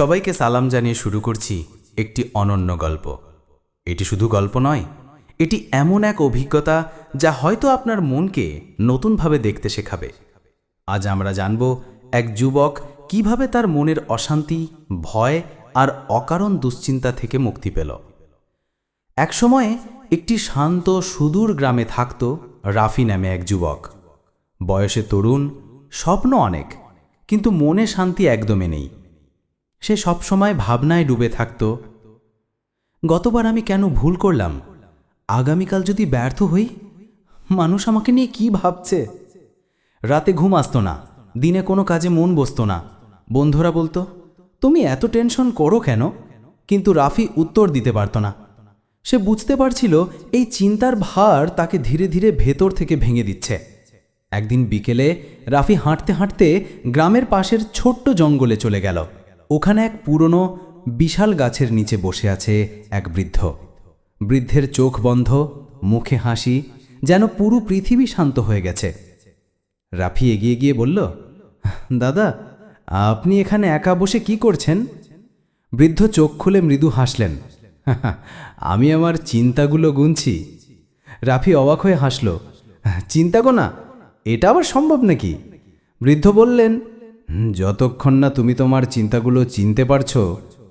সবাইকে সালাম জানিয়ে শুরু করছি একটি অনন্য গল্প। এটি শুধু গল্প নয়, এটি এমন এক অভিজ্ঞতা যা হয়তো আপনার মনকে নতুনভাবে দেখতে শেখাবে। আজ আমরা জানব এক যুবক কীভাবে তার মনের অশান্তি, ভয় আর অকারণ দুশ্চিন্তা থেকে মুক্তি পেল। একসময়ে একটি শান্ত, সুদূর গ্রামে থাকত রাফি নামে এক যুবক। বয়সে তরুণ, স্বপ্ন অনেক, কিন্তু মনে শান্তি একদমই নেই। সে সবসময় ভাবনায় ডুবে থাকত। গতবার আমি কেন ভুল করলাম? আগামীকাল যদি ব্যর্থ হই? মানুষ আমাকে নিয়ে কি ভাবছে? রাতে ঘুম আসতো না, দিনে কোনো কাজে মন বসতো না। বন্ধুরা বলতো, তুমি এত টেনশন করো কেন? কিন্তু রাফি উত্তর দিতে পারত না। সে বুঝতে পারছিল এই চিন্তার ভার তাকে ধীরে ধীরে ভেতর থেকে ভেঙে দিচ্ছে। একদিন বিকেলে রাফি হাঁটতে হাঁটতে গ্রামের পাশের ছোট্ট জঙ্গলে চলে গেল। ওখানে এক পুরনো বিশাল গাছের নিচে বসে আছে এক বৃদ্ধ। বৃদ্ধের চোখ বন্ধ মুখে হাসি যেন পুরো পৃথিবী শান্ত হয়ে গেছে। রাফি এগিয়ে গিয়ে বলল দাদা আপনি এখানে একা বসে কি করছেন? বৃদ্ধ চোখ খুলে মৃদু হাসলেন আমি আমার চিন্তাগুলো গুনছি। রাফি অবাক হয়ে হাসল চিন্তা গো না এটা আবার সম্ভব নাকি? বৃদ্ধ বললেন "হুম, যতক্ষণ না তুমি তোমার চিন্তাগুলো চিনতে পারছ,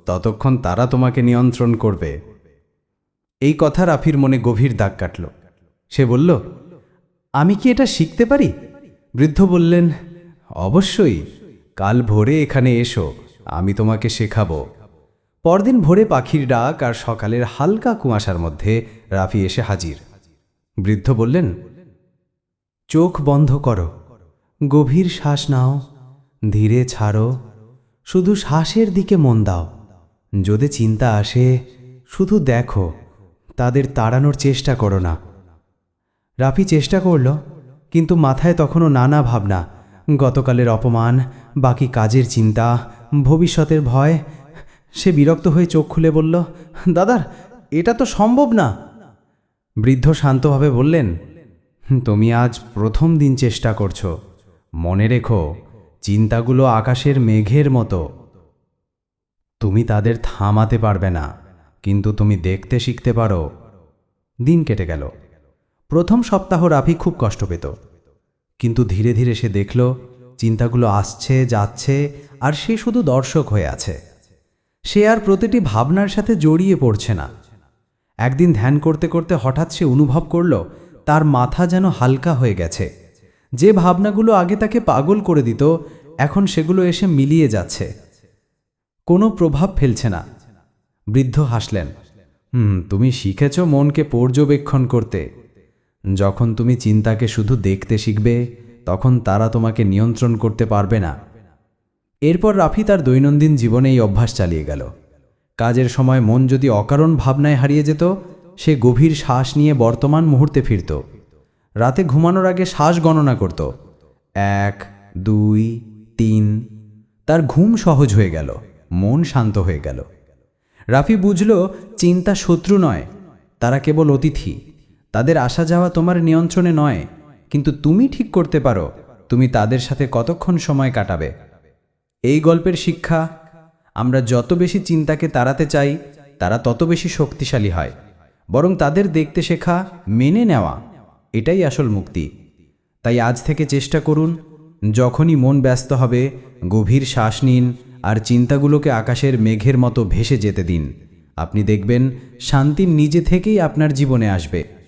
ততক্ষণ তারা তোমাকে নিয়ন্ত্রণ করবে। এই কথা রাফির মনে গভীর দাগ কাটল। সে বলল, আমি কি এটা শিখতে পারি? বৃদ্ধ বললেন, অবশ্যই। কাল ভোরে এখানে এসো, আমি তোমাকে শেখাবো। পরদিন ভোরে পাখির ডাক আর সকালের হালকা কুয়াশার মধ্যে রাফি এসে হাজির। বৃদ্ধ বললেন, চোখ বন্ধ করো, গভীর শ্বাস নাও। ধীরে ছাড়ো, শুধু শ্বাসের দিকে মন দাও। যদি চিন্তা আসে, শুধু দেখো, তাদের তাড়ানোর চেষ্টা করো না। রাফি চেষ্টা করল, কিন্তু মাথায় তখনও নানা ভাবনা, গতকালের অপমান, বাকি কাজের চিন্তা, ভবিষ্যতের ভয়। সে বিরক্ত হয়ে চোখ খুলে বলল দাদার এটা তো সম্ভব না। বৃদ্ধ শান্তভাবে বললেন, তুমি আজ প্রথম দিন চেষ্টা করছ। মনে রেখো চিন্তাগুলো আকাশের মেঘের মতো। তুমি তাদের থামাতে পারবে না, কিন্তু তুমি দেখতে শিখতে পারো। দিন কেটে গেল। প্রথম সপ্তাহ রাফি খুব কষ্ট পেত। কিন্তু ধীরে ধীরে সে দেখল, চিন্তাগুলো আসছে, যাচ্ছে, আর সে শুধু দর্শক হয়ে আছে। সে আর প্রতিটি ভাবনার সাথে জড়িয়ে পড়ছে না। একদিন ধ্যান করতে করতে হঠাৎ সে অনুভব করল, তার মাথা যেন হালকা হয়ে গেছে। যে ভাবনাগুলো আগে তাকে পাগল করে দিত, এখন সেগুলো এসে মিলিয়ে যাচ্ছে। কোনো প্রভাব ফেলছে না। বৃদ্ধ হাসলেন, হুম, তুমি শিখেছ মনকে পর্যবেক্ষণ করতে। যখন তুমি চিন্তাকে শুধু দেখতে শিখবে, তখন তারা তোমাকে নিয়ন্ত্রণ করতে পারবে না। এরপর রাফি তার দৈনন্দিন জীবনে এই অভ্যাস চালিয়ে গেল। কাজের সময় মন যদি অকারণ ভাবনায় হারিয়ে যেত, সে গভীর শ্বাস নিয়ে বর্তমান মুহূর্তে ফিরত। রাতে ঘুমানোর আগে শ্বাস গণনা করত। এক, দুই, তিন। তার ঘুম সহজ হয়ে গেল, মন শান্ত হয়ে গেল। রাফি বুঝল, চিন্তা শত্রু নয়, তারা কেবল অতিথি। তাদের আসা যাওয়া তোমার নিয়ন্ত্রণে নয়, কিন্তু তুমি ঠিক করতে পারো, তুমি তাদের সাথে কতক্ষণ সময় কাটাবে। এই গল্পের শিক্ষা, আমরা যত বেশি চিন্তাকে তাড়াতে চাই, তারা তত বেশি শক্তিশালী হয়। বরং তাদের দেখতে শেখা, মেনে নেওয়া এটাই আসল মুক্তি। তাই আজ থেকে চেষ্টা করুন, যখনই মন ব্যস্ত হবে, গভীর শ্বাস নিন আর চিন্তাগুলোকে আকাশের মেঘের মতো ভেসে যেতে দিন। আপনি দেখবেন, শান্তি নিজে থেকেই আপনার জীবনে আসবে।